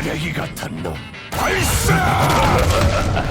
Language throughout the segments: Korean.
쓰레기 같은 놈 발사!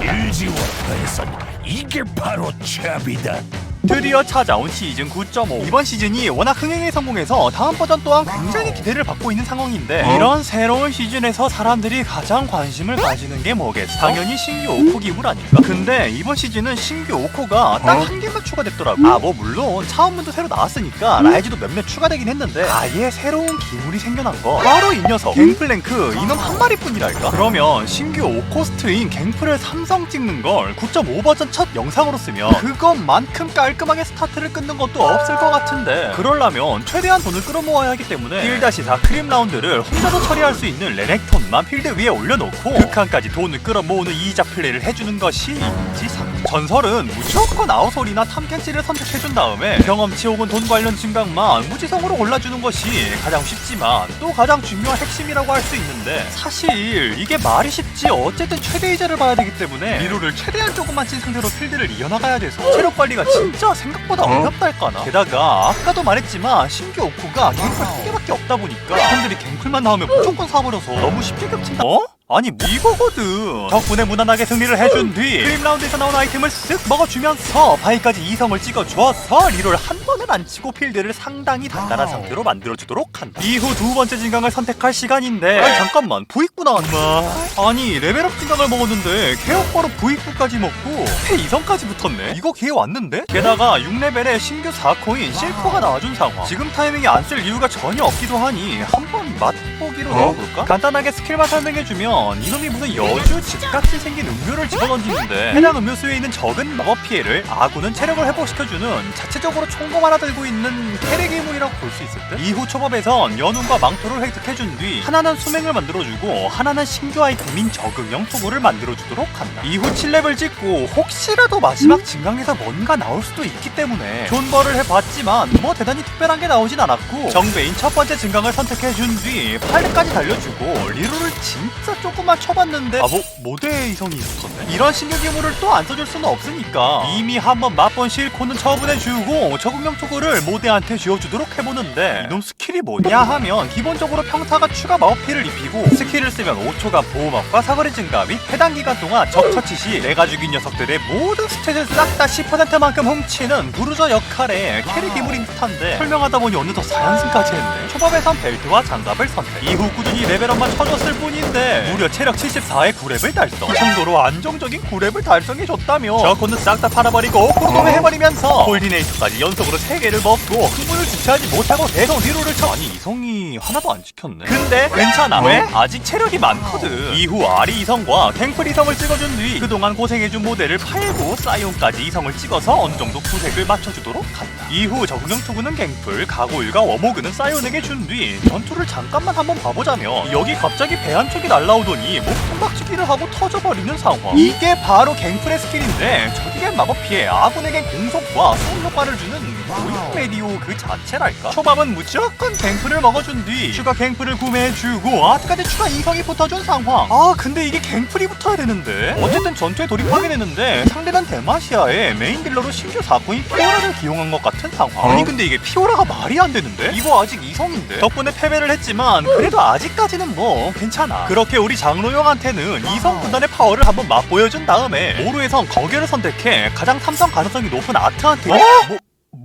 일지원가에선 이게 바로 찹이다 드디어 찾아온 시즌 9.5 이번 시즌이 워낙 흥행에 성공해서 다음 버전 또한 굉장히 기대를 받고 있는 상황인데 이런 새로운 시즌에서 사람들이 가장 관심을 가지는 게 뭐겠어? 당연히 신규 오코 기물 아닌가? 근데 이번 시즌은 신규 오코가 딱 한 개만 추가됐더라고 아 뭐 물론 차원문도 새로 나왔으니까 라이즈도 몇몇 추가되긴 했는데 아예 새로운 기물이 생겨난 거 바로 이 녀석 갱플랭크 이놈 한 마리뿐이랄까? 그러면 신규 오코스트인 갱플을 삼성 찍는 걸 9.5 버전 첫 영상으로 쓰면 그것만큼 깔 끔하게 스타트를 끊는 것도 없을 것 같은데. 그러려면 최대한 돈을 끌어모아야 하기 때문에 1-4 크림 라운드를 혼자서 처리할 수 있는 레넥톤만 필드 위에 올려놓고 극한까지 돈을 끌어모으는 이자 플레이를 해주는 것이 인지상 전설은 무조건 아웃솔이나 탐켄치를 선택해준 다음에 경험치 혹은 돈 관련 증강만 무지성으로 골라주는 것이 가장 쉽지만 또 가장 중요한 핵심이라고 할 수 있는데 사실 이게 말이 쉽지 어쨌든 최대 이자를 봐야 되기 때문에 리로를 최대한 조금만 친 상태로 필드를 이어나가야 돼서 체력 관리가 진짜 생각보다 어렵다 할까나? 게다가 아까도 말했지만 신규 오코가 갱플 한 개밖에 없다 보니까 사람들이 갱플만 나오면 무조건 사버려서 너무 쉽게 겹친다. 어? 아니 뭐 이거거든. 덕분에 무난하게 승리를 해준 뒤 크림 라운드에서 나온 아이템을 쓱 먹어주면서 바위까지 이성을 찍어줘서 리롤 한 번을 안 치고 필드를 상당히 단단한 상태로 만들어주도록 한다. 이후 두 번째 진강을 선택할 시간인데. 아니 잠깐만. 부익부 나왔네. 아니 레벨업 진강을 먹었는데 개업바로 부익부까지 먹고 패 이성까지 붙었네. 이거 기회 왔는데? 게다가 6레벨에 신규 4코인 실코가 나와준 상황. 지금 타이밍에 안 쓸 이유가 전혀 없기도 하니 한번 맛보기로 넣어볼까? 간단하게 스킬만 설명해주면 이놈이 무슨 여주 집같이 생긴 음료를 집어던지는데 해당 음료수에 있는 적은 마법 피해를 아군은 체력을 회복시켜주는 자체적으로 총검 하나 들고 있는 캐릭기물이라고 볼 수 있을 듯. 이후 초밥에선 연운과 망토를 획득해준 뒤 하나는 수맹을 만들어주고 하나는 신규 아이템인 적응형 토구를 만들어주도록 한다. 이후 7렙을 찍고 혹시라도 마지막 진강에서 뭔가 나올 수도 있기 때문에 존버를 해봤지만 뭐 대단히 특별한 게 나오진 않았고 정배인 첫 번째 진강을 선택해준 뒤 8렙까지 달려주고 리로를 진짜 조금만 쳐봤는데 아 뭐 모대 이성이 있었네? 이런 신규 기물을 또 안 써줄 수는 없으니까. 이미 한번 맛본 실코는 처분해주고 적응형 토구를 모대한테 쥐어주도록 해보는데. 이놈 스킬이 뭐냐 하면 기본적으로 평타가 추가 마법 피를 입히고 스킬을 쓰면 5초간 보호막과 사거리 증가 및 해당 기간 동안 적 처치 시 내가 죽인 녀석들의 모든 스탯을 싹 다 10%만큼 훔치는 부르저 역할의 캐리 기물인 듯한데. 설명하다 보니 어느덧 4연승까지 했네. 초밥에선 벨트와 장갑을 선택. 이후 꾸준히 레벨업만 쳐줬을 뿐인데 무려 체력 74의 9렙을 달성. 이 정도로 안정적인 9렙을 달성해줬다며. 저코는 싹다 팔아버리고 코르동을 해버리면서 콜디네이터까지 연속으로 3개를 먹고 흥분을 주체하지 못하고 계속 리로를 쳐. 아니 이성이 하나도 안 지켰네. 근데 괜찮아. 왜? 아직 체력이 많거든. 이후 아리 이성과 갱플 이성을 찍어준 뒤 그동안 고생해준 모델을 팔고 사이온까지 이성을 찍어서 어느 정도 구색을 맞춰주도록 한다. 이후 적응형 투구는 갱플 가고일과 워모그는 사이온에게 준 뒤 전투를 잠깐만 한번 봐보자면 여기 갑자기 배한 척이 날라오더니 목숨박치기를 하고 터져버리는 상황. 이게 바로 갱플의 스킬인데 저기겐 마법 피해. 아군에겐 공속과 수업 효과를 주는 고잉 메디오 그 자체랄까? 초밥은 무조건 갱플을 먹어준 뒤 추가 갱플을 구매해주고 아트까지 추가 이성이 붙어준 상황. 아 근데 이게 갱플이 붙어야 되는데? 어쨌든 전투에 돌입하게 되는데 상대는 데마시아의 메인 딜러로 신규 4코인 피오라를 기용한 것 같은 상황. 아니 근데 이게 피오라가 말이 안 되는데? 이거 아직 이성인데? 덕분에 패배를 했지만 그래도 아직까지는 뭐 괜찮아. 그렇게 우리 장로용한테는 이성 군단의 파워를 한번 맛보여준 다음에 오루에선 거결을 선택해 가장 삼성 가능성이 높은 아트한테 뭐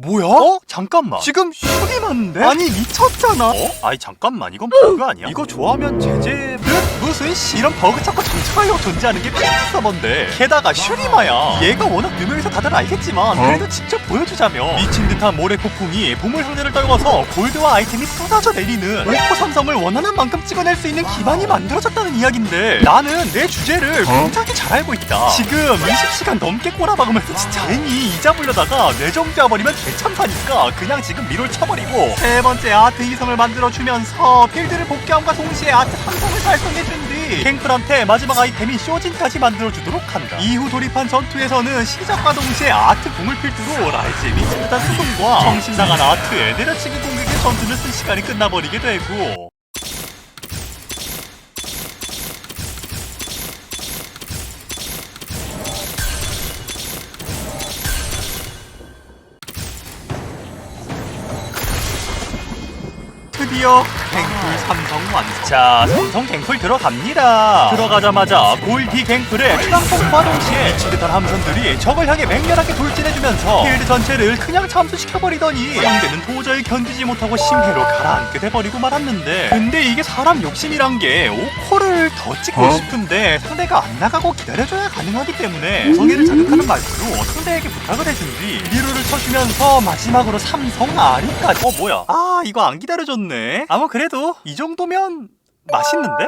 뭐야? 어? 잠깐만. 지금 슈리 맞는데? 아니 미쳤잖아. 어? 아니 잠깐만. 이건 버그 아니야? 이거 좋아하면 제재 무슨 씨 이런 버그 찾고 정착하여 존재하는 게 PC 서버인데 게다가 슈리마야. 얘가 워낙 유명해서 다들 알겠지만 그래도 직접 보여주자면 미친 듯한 모래 폭풍이 보물 상자를 떨궈서 골드와 아이템이 쏟아져 내리는 오코 삼성을 원하는 만큼 찍어낼 수 있는 기반이 만들어졌다는 이야기인데 나는 내 주제를 굉장히 잘 알고 있다. 지금 20시간 넘게 꼬라박으면서 진짜 괜히 이자 불려다가 뇌정지 와 버리면 개 참사니까. 그냥 지금 미롤 쳐버리고 세 번째 아트 이성을 만들어주면서 필드를 복귀함과 동시에 아트 삼성을 달성해준 뒤 갱플한테 마지막 아이템인 쇼진까지 만들어주도록 한다. 이후 돌입한 전투에서는 시작과 동시에 아트 궁을 필두로 라이즈의 미친 듯한 수송과 정신 나간 아트의 내려치기 공격의 전투는 순식간에 끝나버리게 되고 드디어 갱플 삼성 완성. 자, 삼성 갱플 들어갑니다. 들어가자마자 골디 갱플에 추방폭 파 동 시에 미친 듯한 함선들이 적을 향해 맹렬하게 돌진해주면서 필드 전체를 그냥 잠수시켜버리더니 상대는 도저히 견디지 못하고 심해로 가라앉게 돼버리고 말았는데 근데 이게 사람 욕심이란 게 5코를 더 찍고 싶은데 상대가 안 나가고 기다려줘야 가능하기 때문에 성의를 자극하는 말투로 상대에게 부탁을 해준 뒤 리루를 쳐주면서 마지막으로 삼성 아리까지. 어 뭐야? 아 이거 안 기다려줬네. 아마 그래도 이 정도면 맛있는데?